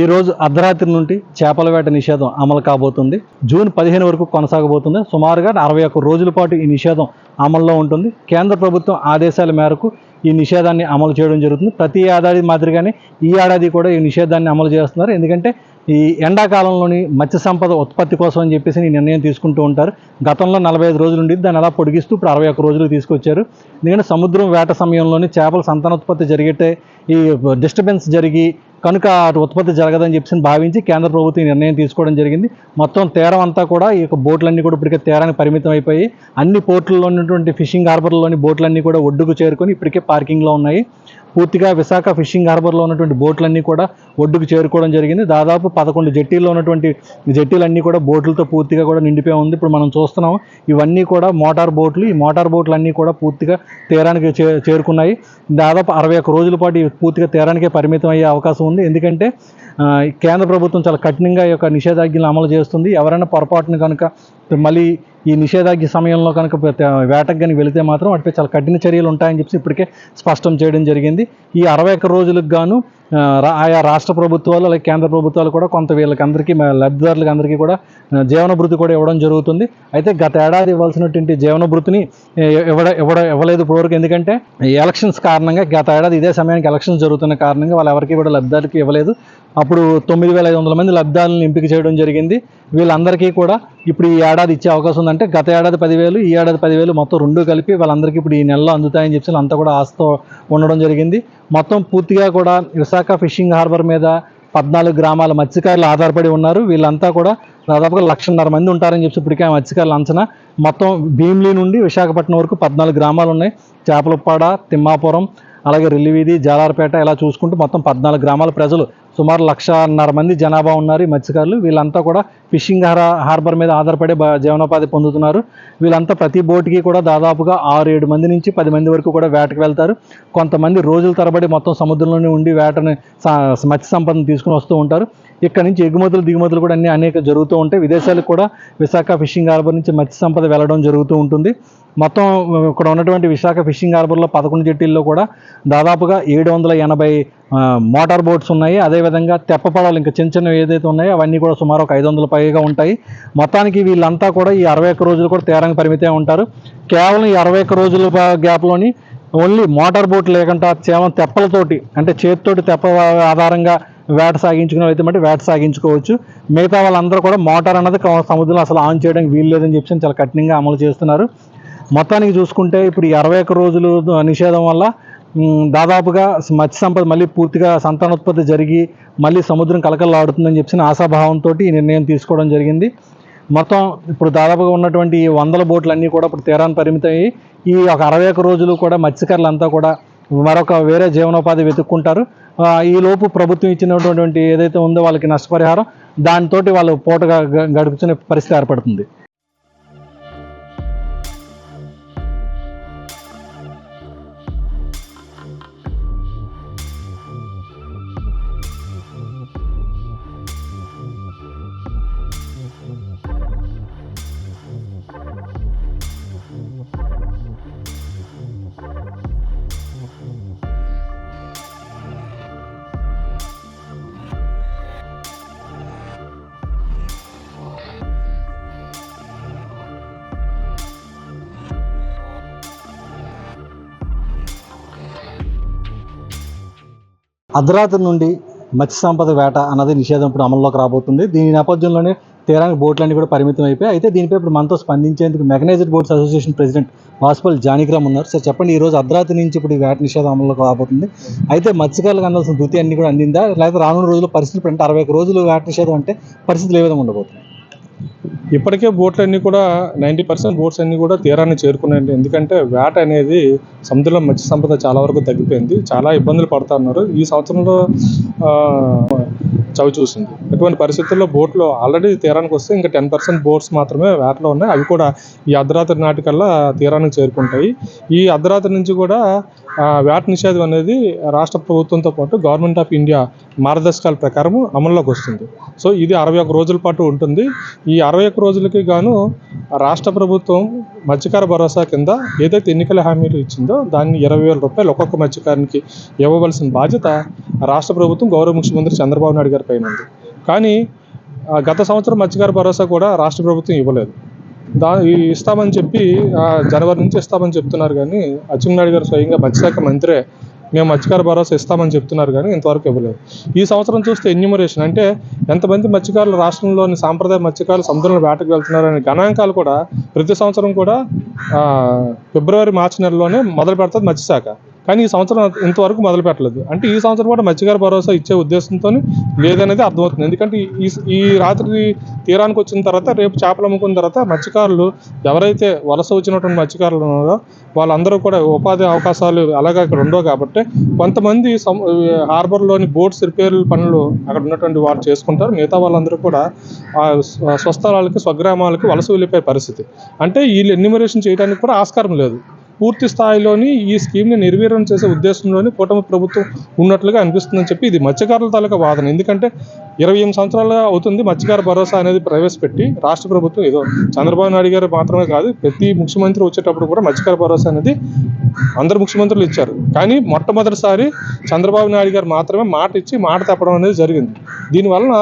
ఈరోజు అర్ధరాత్రి నుండి చేపల వేట నిషేధం అమలు కాబోతుంది. జూన్ పదిహేను వరకు కొనసాగబోతుంది. సుమారుగా అరవై ఒక్క రోజుల పాటు ఈ నిషేధం అమల్లో ఉంటుంది. కేంద్ర ప్రభుత్వం ఆదేశాల మేరకు ఈ నిషేధాన్ని అమలు చేయడం జరుగుతుంది. ప్రతి ఏడాది మాదిరిగానే ఈ ఏడాది కూడా ఈ నిషేధాన్ని అమలు చేస్తున్నారు. ఎందుకంటే ఈ ఎండాకాలంలోని మత్స్య సంపద ఉత్పత్తి కోసం అని చెప్పేసి ఈ నిర్ణయం తీసుకుంటూ ఉంటారు. గతంలో నలభై ఐదు రోజులు ఉండేది దాన్ని అలా పొడిగిస్తూ ఇప్పుడు అరవై ఒక్క రోజులు తీసుకొచ్చారు. ఎందుకంటే సముద్రం వేట సమయంలోని చేపల సంతానోత్పత్తి జరిగితే ఈ డిస్టర్బెన్స్ జరిగి కనుక అటు ఉత్పత్తి జరగదని చెప్పేసి భావించి కేంద్ర ప్రభుత్వం ఈ నిర్ణయం తీసుకోవడం జరిగింది. మొత్తం తీరం అంతా కూడా ఈ యొక్క బోట్లన్నీ కూడా ఇప్పటికే తీరానికి పరిమితం అయిపోయి అన్ని పోర్టుల్లో ఉన్నటువంటి ఫిషింగ్ హార్బర్లోని బోట్లన్నీ కూడా ఒడ్డుకు చేరుకొని ఇప్పటికే పార్కింగ్లో ఉన్నాయి. పూర్తిగా విశాఖ ఫిషింగ్ హార్బర్లో ఉన్నటువంటి బోట్లన్నీ కూడా ఒడ్డుకు చేరుకోవడం జరిగింది. దాదాపు పదకొండు జట్టీల్లో ఉన్నటువంటి జట్టీలన్నీ కూడా బోట్లతో పూర్తిగా కూడా నిండిపోయి ఉంది. ఇప్పుడు మనం చూస్తున్నాం ఇవన్నీ కూడా మోటార్ బోట్లు ఈ మోటార్ బోట్లు అన్నీ కూడా పూర్తిగా తీరానికి చే చేరుకున్నాయి. దాదాపు అరవై ఒక్క రోజుల పాటు పూర్తిగా తీరానికే పరిమితం అయ్యే అవకాశం ఉంది. ఎందుకంటే కేంద్ర ప్రభుత్వం చాలా కఠినంగా ఈ యొక్క నిషేధాజ్ఞలు అమలు చేస్తుంది. ఎవరైనా పొరపాటున కనుక మళ్ళీ ఈ నిషేధాజ్ఞ సమయంలో కనుక వేటకు కానీ వెళితే మాత్రం వాటిపై చాలా కఠిన చర్యలు ఉంటాయని చెప్పి ఇప్పటికే స్పష్టం చేయడం జరిగింది. ఈ అరవై ఒక్క రోజులకు గాను రా- ఆయా రాష్ట్ర ప్రభుత్వాలు అలాగే కేంద్ర ప్రభుత్వాలు కూడా కొంత వీళ్ళకి అందరికీ లబ్ధిదారులకు అందరికీ కూడా జీవనభృతి కూడా ఇవ్వడం జరుగుతుంది. అయితే గత ఏడాది ఇవ్వాల్సినటువంటి జీవనభృతిని ఇవ్వడ ఇవ్వడ ఇవ్వలేదు ఇప్పటివరకు. ఎందుకంటే ఈ ఎలక్షన్స్ కారణంగా గత ఏడాది ఇదే సమయానికి ఎలక్షన్స్ జరుగుతున్న కారణంగా వాళ్ళు ఎవరికి కూడా లబ్ధిదారులకి ఇవ్వలేదు. అప్పుడు తొమ్మిది వేల ఐదు వందల మంది లబ్ధాలను ఎంపిక చేయడం జరిగింది. వీళ్ళందరికీ కూడా ఇప్పుడు ఈ ఏడాది ఇచ్చే అవకాశం ఉందంటే గత ఏడాది పదివేలు ఈ ఏడాది పదివేలు మొత్తం రెండు కలిపి వాళ్ళందరికీ ఇప్పుడు ఈ నెలలో అందుతాయని చెప్పి అంతా కూడా ఆశతో ఉండడం జరిగింది. మొత్తం పూర్తిగా కూడా విశాఖ ఫిషింగ్ హార్బర్ మీద పద్నాలుగు గ్రామాల మత్స్యకారులు ఆధారపడి ఉన్నారు. వీళ్ళంతా కూడా దాదాపుగా లక్షన్నర మంది ఉంటారని చెప్పి ఇప్పటికే మత్స్యకారుల అంచనా. మొత్తం భీమ్లీ నుండి విశాఖపట్నం వరకు పద్నాలుగు గ్రామాలు ఉన్నాయి. చేపలపాడ తిమ్మాపురం అలాగే రిల్లివీధి జాలారపేట ఇలా చూసుకుంటూ మొత్తం పద్నాలుగు గ్రామాల ప్రజలు సుమారు లక్షన్నర మంది జనాభా ఉన్నారు ఈ మత్స్యకారులు. వీళ్ళంతా కూడా ఫిషింగ్ హార హార్బర్ మీద ఆధారపడి జీవనోపాధి పొందుతున్నారు. వీళ్ళంతా ప్రతి బోటుకి కూడా దాదాపుగా ఆరు ఏడు మంది నుంచి పది మంది వరకు కూడా వేటకు వెళ్తారు. కొంతమంది రోజుల తరబడి మొత్తం సముద్రంలోనే ఉండి వేటని మత్స్య సంపదను తీసుకుని వస్తూ ఉంటారు. ఇక్కడ నుంచి ఎగుమతులు దిగుమతులు కూడా అన్ని అనేక జరుగుతూ ఉంటాయి. విదేశాలకు కూడా విశాఖ ఫిషింగ్ హార్బర్ నుంచి మత్స్య సంపద వెళ్ళడం జరుగుతూ ఉంటుంది. మొత్తం ఇక్కడ ఉన్నటువంటి విశాఖ ఫిషింగ్ హార్బర్లో పదకొండు జట్టీల్లో కూడా దాదాపుగా ఏడు వందల ఎనభై మోటార్ బోట్స్ ఉన్నాయి. అదేవిధంగా తెప్ప పడవలు ఇంకా చిన్న చిన్నవి ఏదైతే ఉన్నాయో అవన్నీ కూడా సుమారు ఒక ఐదు వందల పైగా ఉంటాయి. మొత్తానికి వీళ్ళంతా కూడా ఈ అరవై ఒక్క రోజులు కూడా తీరానికి పరిమితే ఉంటారు. కేవలం ఈ అరవై ఒక్క రోజుల గ్యాప్లోని ఓన్లీ మోటార్ బోట్ లేకుండా కేవలం తెప్పలతోటి అంటే చేతితోటి తెప్ప ఆధారంగా వేట సాగించుకునే అయితే మట్టి వేట సాగించుకోవచ్చు. మిగతా వాళ్ళందరూ కూడా మోటార్ అన్నది సముద్రం సముద్రంలో అసలు ఆన్ చేయడానికి వీలు లేదని చెప్పి చాలా కఠినంగా అమలు చేస్తున్నారు. మొత్తానికి చూసుకుంటే ఇప్పుడు ఈ అరవై ఒక్క రోజులు నిషేధం వల్ల దాదాపుగా మత్స్య సంపద మళ్ళీ పూర్తిగా సంతానోత్పత్తి జరిగి మళ్ళీ సముద్రం కలకలాడుతుందని చెప్పిన ఆశాభావంతో ఈ నిర్ణయం తీసుకోవడం జరిగింది. మొత్తం ఇప్పుడు దాదాపుగా ఉన్నటువంటి ఈ వందల బోట్లు అన్నీ కూడా ఇప్పుడు తీరాన్ని పరిమితమయ్యి ఈ ఒక అరవై ఒక్క రోజులు కూడా మత్స్యకారులంతా కూడా మరొక వేరే జీవనోపాధి వెతుక్కుంటారు. ఈ లోపు ప్రభుత్వం ఇచ్చినటువంటి ఏదైతే ఉందో వాళ్ళకి నష్టపరిహారం దానితోటి వాళ్ళు పూటగా గ- పరిస్థితి ఏర్పడుతుంది. అర్ధరాత్రి నుండి మత్స్య సంపద వేట అన్నది నిషేధం ఇప్పుడు అమల్లోకి రాబోతుంది. దీని నేపథ్యంలోనే తీరానికి బోట్లన్నీ కూడా పరిమితం అయిపోయి అయితే దీనిపై ఇప్పుడు మనతో స్పందించేందుకు mechanised boats association president Vasupalli Janakiram ఉన్నారు. సార్ చెప్పండి ఈ రోజు అర్ధరాత్రి నుంచి ఇప్పుడు ఈ వేట నిషేధం అమల్లోకి రాబోతుంది. అయితే మత్స్యకారులకు అందాల్సిన ధృతి అన్ని కూడా అందిందా? లేకపోతే రానున్న రోజుల్లో పరిస్థితులు అంటే అరవై రోజులు వేట నిషేధం అంటే పరిస్థితులు ఏ విధంగా ఉండబోతుంది ఇప్పటికే బోట్లన్నీ కూడా నైంటీ పర్సెంట్ బోట్స్ అన్నీ కూడా తీరాన్ని చేరుకున్నాయండి. ఎందుకంటే వేట అనేది సముద్రంలో మత్స్య సంపద చాలా వరకు తగ్గిపోయింది. చాలా ఇబ్బందులు పడుతున్నారు. ఈ సంవత్సరంలో ఆ, చవి చూసింది. ఇటువంటి పరిస్థితుల్లో బోట్లు ఆల్రెడీ తీరానికి వస్తే ఇంకా టెన్ పర్సెంట్ బోట్స్ మాత్రమే వేటలో ఉన్నాయి. అవి కూడా ఈ అర్ధరాత్రి నాటికల్లా తీరానికి చేరుకుంటాయి. ఈ అర్ధరాత్రి నుంచి కూడా వేట నిషేధం అనేది రాష్ట్ర ప్రభుత్వంతో పాటు గవర్నమెంట్ ఆఫ్ ఇండియా మార్గదర్శకాల ప్రకారం అమల్లోకి వస్తుంది. సో ఇది అరవై ఒక్క రోజుల పాటు ఉంటుంది. ఈ అరవై ఒక్క రోజులకి గాను రాష్ట్ర ప్రభుత్వం మత్స్యకార భరోసా కింద ఏదైతే ఎన్నికల హామీలు ఇచ్చిందో దాన్ని ఇరవై వేల రూపాయలు ఒక్కొక్క మత్స్యకారునికి ఇవ్వవలసిన బాధ్యత రాష్ట్ర ప్రభుత్వం గౌరవ ముఖ్యమంత్రి చంద్రబాబు నాయుడు గారి పైన ఉంది. కానీ ఆ, గత సంవత్సరం మత్స్యకార భరోసా కూడా రాష్ట్ర ప్రభుత్వం ఇవ్వలేదు. దా ఈ ఇస్తామని చెప్పి జనవరి నుంచి ఇస్తామని చెప్తున్నారు కానీ అచ్చెన్నాయుడు గారు స్వయంగా మత్స్యశాఖ మంత్రే మేము మత్స్యకార భరోసా ఇస్తామని చెప్తున్నారు కానీ ఇంతవరకు ఇవ్వలేదు. ఈ సంవత్సరం చూస్తే ఎన్యూమరేషన్ అంటే ఎంతమంది మత్స్యకారులు రాష్ట్రంలోని సాంప్రదాయ మత్స్యకారులు సముద్రంలో వేటకు వెళ్తున్నారనే గణాంకాలు కూడా ప్రతి సంవత్సరం కూడా ఫిబ్రవరి మార్చి నెలలోనే మొదలు పెడుతుంది మత్స్యశాఖ. కానీ ఈ సంవత్సరం ఇంతవరకు మొదలు పెట్టలేదు అంటే ఈ సంవత్సరం కూడా మత్స్యకార భరోసా ఇచ్చే ఉద్దేశంతో లేదనేది అర్థమవుతుంది. ఎందుకంటే ఈ ఈ రాత్రి తీరానికి వచ్చిన తర్వాత రేపు చేపలు అమ్ముకున్న తర్వాత మత్స్యకారులు ఎవరైతే వలస వచ్చినటువంటి మత్స్యకారులు ఉన్నారో వాళ్ళందరూ కూడా ఉపాధి అవకాశాలు అలాగే అక్కడ ఉండవు కాబట్టి కొంతమంది హార్బర్లోని బోట్స్ రిపేర్ పనులు అక్కడ ఉన్నటువంటి వాళ్ళు చేసుకుంటారు. మిగతా వాళ్ళందరూ కూడా స్వస్థలాలకి స్వగ్రామాలకి వలస వెళ్ళిపోయే పరిస్థితి. అంటే వీళ్ళు ఎన్యూమరేషన్ చేయడానికి కూడా ఆస్కారం లేదు. పూర్తి స్థాయిలోని ఈ స్కీమ్ని నిర్వీర్యం చేసే ఉద్దేశంలోని కూటమి ప్రభుత్వం ఉన్నట్లుగా అనిపిస్తుందని చెప్పి ఇది మత్స్యకారుల తాలూకా వాదన. ఎందుకంటే ఇరవై ఎనిమిది సంవత్సరాలుగా అవుతుంది మత్స్యకార భరోసా అనేది ప్రవేశపెట్టి రాష్ట్ర ప్రభుత్వం ఏదో చంద్రబాబు నాయుడు గారు మాత్రమే కాదు ప్రతి ముఖ్యమంత్రి వచ్చేటప్పుడు కూడా మత్స్యకార భరోసా అనేది అందరు ముఖ్యమంత్రులు ఇచ్చారు. కానీ మొట్టమొదటిసారి చంద్రబాబు నాయుడు గారు మాత్రమే మాట ఇచ్చి మాట తప్పడం అనేది జరిగింది. దీనివలన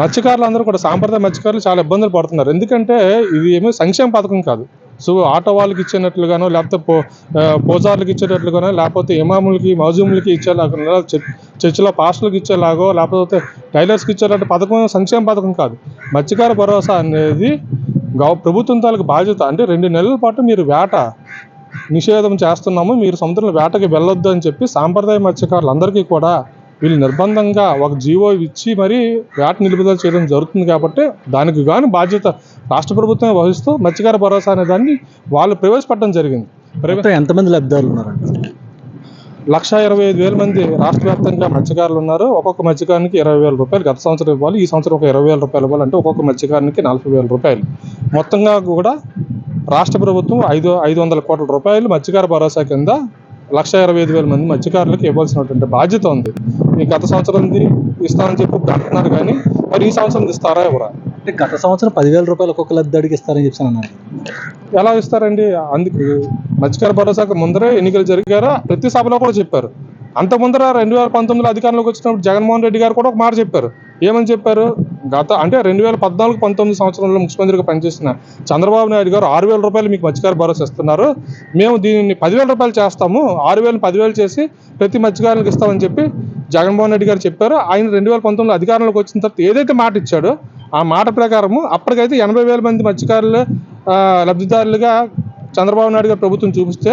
మత్స్యకారులు అందరూ కూడా సాంప్రదాయ మత్స్యకారులు చాలా ఇబ్బందులు పడుతున్నారు. ఎందుకంటే ఇది ఏమీ సంక్షేమ పథకం కాదు. సో ఆటో వాళ్ళకి ఇచ్చినట్లుగానో లేకపోతే పో ఇచ్చేటట్లుగానో లేకపోతే ఇమాములకి మౌజూములకి ఇచ్చేలాగా చర్చిలో పాస్టర్లకు ఇచ్చేలాగో లేకపోతే టైలర్స్కి ఇచ్చేలాంటి పథకం సంక్షేమ పథకం కాదు. మత్స్యకార భరోసా అనేది గవ ప్రభుత్వం తాలకు బాధ్యత. అంటే రెండు నెలల పాటు మీరు వేట నిషేధం చేస్తున్నాము మీరు సముద్రంలో వేటకి వెళ్ళొద్దు అని చెప్పి సాంప్రదాయ మత్స్యకారులందరికీ కూడా వీళ్ళు నిర్బంధంగా ఒక జీవో ఇచ్చి మరీ వేట నిలుపుదల చేయడం జరుగుతుంది కాబట్టి దానికి గాను బాధ్యత రాష్ట్ర ప్రభుత్వమే వహిస్తూ మత్స్యకార భరోసా అనే దాన్ని వాళ్ళు ప్రవేశపెట్టడం జరిగింది. మొత్తం ఎంతమంది లబ్ధిదారులు ఉన్నారండి లక్ష ఇరవై ఐదు వేల మంది రాష్ట్ర వ్యాప్తంగా మత్స్యకారులు ఉన్నారు. ఒక్కొక్క మత్స్యకారునికి ఇరవై వేల రూపాయలు గత సంవత్సరం ఇవ్వాలి. ఈ సంవత్సరం ఒక ఇరవై వేల రూపాయలు ఇవ్వాలంటే ఒక్కొక్క మత్స్యకారునికి నలభై వేల రూపాయలు. మొత్తంగా కూడా రాష్ట్ర ప్రభుత్వం ఐదు ఐదు వందల కోట్ల రూపాయలు మత్స్యకార భరోసా కింద లక్ష ఇరవై ఐదు వేల మంది మత్స్యకారులకు ఇవ్వాల్సినటువంటి బాధ్యత ఉంది. ఈ గత సంవత్సరంది ఇస్తామని చెప్పి ఇప్పుడు అంటున్నారు కానీ మరి ఈ సంవత్సరం ఇస్తారా ఎవరా? అంటే గత సంవత్సరం పదివేల రూపాయలు ఒక్కొక్క లబ్ధిదారికి ఇస్తారని చెప్పి అన్నారు. ఎలా ఇస్తారండి? అందుకు మత్స్యకార భరోసాకు ముందరే ఎన్నికలు జరిగారా? ప్రతి సభలో కూడా చెప్పారు. అంత ముందర రెండు వేల పంతొమ్మిదిలో అధికారంలోకి వచ్చినప్పుడు జగన్మోహన్ రెడ్డి గారు కూడా ఒక మాట చెప్పారు. ఏమని చెప్పారు? గత అంటే రెండు వేల పద్నాలుగు పంతొమ్మిది సంవత్సరంలో ముఖ్యమంత్రిగా పనిచేసిన చంద్రబాబు నాయుడు గారు ఆరు వేల రూపాయలు మీకు మత్స్యకార భరోసా ఇస్తున్నారు. మేము దీనిని పదివేల రూపాయలు చేస్తాము. ఆరు వేలు పదివేలు చేసి ప్రతి మత్స్యకారులకు ఇస్తామని చెప్పి జగన్మోహన్ రెడ్డి గారు చెప్పారు. ఆయన రెండు వేల పంతొమ్మిదిలో అధికారంలోకి వచ్చిన తర్వాత ఏదైతే మాట ఇచ్చాడో ఆ మాట ప్రకారము అప్పటికైతే ఎనభై వేల మంది మత్స్యకారులు లబ్ధిదారులుగా చంద్రబాబు నాయుడు గారు ప్రభుత్వం చూపిస్తే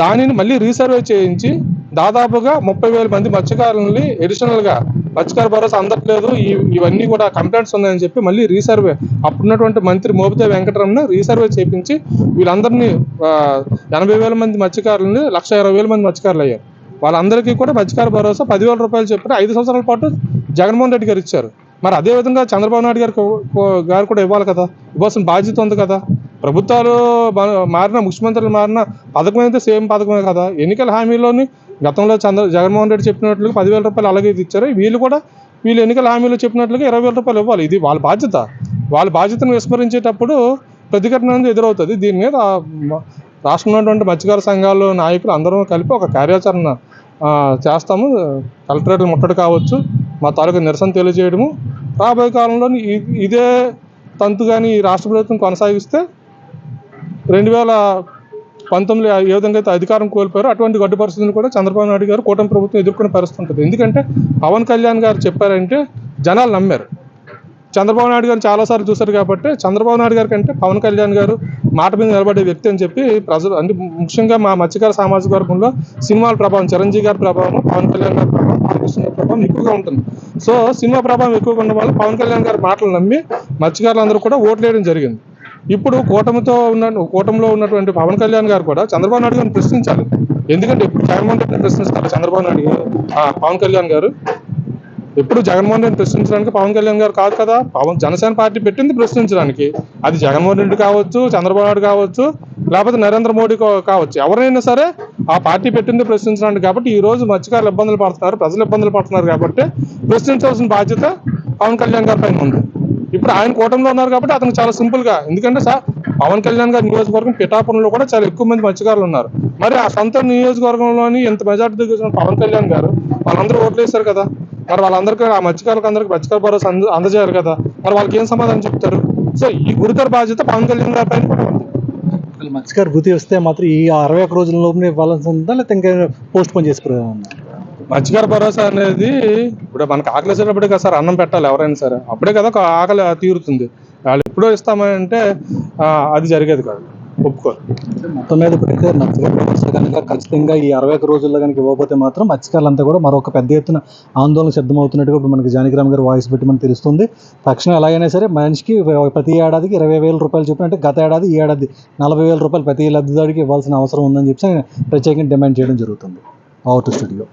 దానిని మళ్ళీ రీసర్వే చేయించి దాదాపుగా ముప్పై వేల మంది మత్స్యకారులని అడిషనల్గా మత్స్యకార భరోసా అందట్లేదు. ఇవన్నీ కూడా కంప్లైంట్స్ ఉన్నాయని చెప్పి మళ్ళీ రీసర్వే అప్పుడున్నటువంటి మంత్రి మోపితే వెంకటరమణ రీసర్వే చేపించి వీళ్ళందరినీ ఎనభై వేల మంది మత్స్యకారులని లక్ష ఇరవై వేల మంది మత్స్యకారులు అయ్యారు. వాళ్ళందరికీ కూడా మత్స్యకార భరోసా పదివేల రూపాయలు చెప్పిన ఐదు సంవత్సరాల పాటు జగన్మోహన్ రెడ్డి గారు ఇచ్చారు. మరి అదే విధంగా చంద్రబాబు నాయుడు గారు గారు కూడా ఇవ్వాలి కదా. ఇవ్వాల్సిన బాధ్యత ఉంది కదా. ప్రభుత్వాలు మారిన ముఖ్యమంత్రులు మారిన పథకం అయితే సేమ్ పథకమే కదా. ఎన్నికల హామీలోని గతంలో చంద్ర జగన్మోహన్ రెడ్డి చెప్పినట్లుగా పదివేల రూపాయలు అలాగే ఇచ్చారు. వీళ్ళు కూడా వీళ్ళు ఎన్నికల హామీలో చెప్పినట్లుగా ఇరవై వేల రూపాయలు ఇవ్వాలి. ఇది వాళ్ళ బాధ్యత. వాళ్ళ బాధ్యతను విస్మరించేటప్పుడు ప్రతిఘటన అనేది ఎదురవుతుంది. దీని మీద ఆ, రాష్ట్రంలో ఉన్నటువంటి మత్స్యకార సంఘాలు నాయకులు అందరం కలిపి ఒక కార్యాచరణ చేస్తాము. కలెక్టరేట్లు ముట్టడి కావచ్చు మా తాలూకా నిరసన తెలియజేయడము. రాబోయే కాలంలో ఇదే తంతు కానీ ఈ రాష్ట్ర ప్రభుత్వం కొనసాగిస్తే రెండు వేల పంతొమ్మిది ఏ విధంగా అయితే అధికారం కోల్పోయారో అటువంటి గడ్డు పరిస్థితిని కూడా చంద్రబాబు నాయుడు గారు కూటమి ప్రభుత్వం ఎదుర్కొనే పరిస్థితి ఉంటుంది ఎందుకంటే పవన్ కళ్యాణ్ గారు చెప్పారంటే జనాలు నమ్మారు. చంద్రబాబు నాయుడు గారు చాలాసార్లు చూశారు కాబట్టి చంద్రబాబు నాయుడు గారి కంటే పవన్ కళ్యాణ్ గారు మాట మీద నిలబడే వ్యక్తి అని చెప్పి ప్రజలు అంటే ముఖ్యంగా మా మత్స్యకార సామాజిక వర్గంలో సినిమాల ప్రభావం చిరంజీవి గారి ప్రభావం పవన్ కళ్యాణ్ గారి ప్రభావం బాలకృష్ణ గారి ప్రభావం ఎక్కువగా ఉంటుంది. సో సినిమా ప్రభావం ఎక్కువగా ఉండడం వల్ల పవన్ కళ్యాణ్ గారి మాటలు నమ్మి మత్స్యకారులందరూ కూడా ఓట్లు వేయడం జరిగింది. ఇప్పుడు కూటమితో ఉన్న కూటమిలో ఉన్నటువంటి పవన్ కళ్యాణ్ గారు కూడా చంద్రబాబు నాయుడు గారిని ప్రశ్నించాలి. ఎందుకంటే ఇప్పుడు జగన్మోహన్ రెడ్డిని ప్రశ్నిస్తారు చంద్రబాబు నాయుడు పవన్ కళ్యాణ్ గారు. ఎప్పుడు జగన్మోహన్ రెడ్డి ప్రశ్నించడానికి పవన్ కళ్యాణ్ గారు కాదు కదా? పవన్ జనసేన పార్టీ పెట్టింది ప్రశ్నించడానికి. అది జగన్మోహన్ రెడ్డి కావచ్చు చంద్రబాబు నాయుడు కావచ్చు లేకపోతే నరేంద్ర మోడీ కావచ్చు. ఎవరైనా సరే ఆ పార్టీ పెట్టింది ప్రశ్నించడానికి కాబట్టి ఈ రోజు మత్స్యకారులు ఇబ్బందులు పడుతున్నారు ప్రజలు ఇబ్బందులు పడుతున్నారు కాబట్టి ప్రశ్నించాల్సిన బాధ్యత పవన్ కళ్యాణ్ గారి పైన ఉంది. ఇప్పుడు ఆయన కూటమిలో ఉన్నారు కాబట్టి అతను చాలా సింపుల్గా. ఎందుకంటే సార్ పవన్ కళ్యాణ్ గారి నియోజకవర్గం పిఠాపురంలో కూడా చాలా ఎక్కువ మంది మత్స్యకారులు ఉన్నారు. మరి ఆ సొంత నియోజకవర్గంలోని ఇంత మెజార్టీ దగ్గర పవన్ కళ్యాణ్ గారు వాళ్ళందరూ ఓట్లు వేశారు కదా. మరి వాళ్ళందరికీ ఆ మత్స్యకారులకు అందరికి మత్స్యకార భరోసా అంద అందజేయాలి కదా. మరి వాళ్ళకి ఏం సమాధానం చెప్తారు? సో ఈ గురుతర బాధ్యత పవన్ కళ్యాణ్ గారి పైన కూడా ఉంది. మత్స్యకారు వృత్తి వస్తే మాత్రం ఈ అరవై ఒక్క రోజుల లోపల ఇవ్వాల్సి ఉందా లేకపోతే ఇంకా పోస్ట్ పోన్ చేసుకునే మత్స్యకార భరోసా అనేది ఇప్పుడు మనకు ఆకలి వేసేటప్పుడే కదా సార్ అన్నం పెట్టాలి ఎవరైనా సరే. అప్పుడే కదా ఒక ఆకలి తీరుతుంది. వాళ్ళు ఎప్పుడో ఇస్తామంటే అంటే అది జరిగేది కాదు. ఒప్పుకోరు. మొత్తం మీద ఇప్పుడైతే మత్స్యకార భరోసా కనుక ఖచ్చితంగా ఈ అరవై ఒక రోజుల్లో కనుక ఇవ్వకపోతే మాత్రం మత్స్యకారులంతా కూడా మరొక పెద్ద ఎత్తున ఆందోళన సిద్ధమవుతున్నట్టుగా ఇప్పుడు మనకి జానకిరామ్ గారు వాయిస్ పెట్టి మనకు తెలుస్తుంది. తక్షణం ఎలాగైనా సరే మనిషికి ప్రతి ఏడాదికి ఇరవై వేల రూపాయలు చెప్పిన అంటే గత ఏడాది ఈ ఏడాది నలభై వేల రూపాయలు ప్రతి లబ్ధిదారుడికి ఇవ్వాల్సిన అవసరం ఉందని చెప్పి ప్రత్యేకంగా డిమాండ్ చేయడం జరుగుతుంది. Out studio.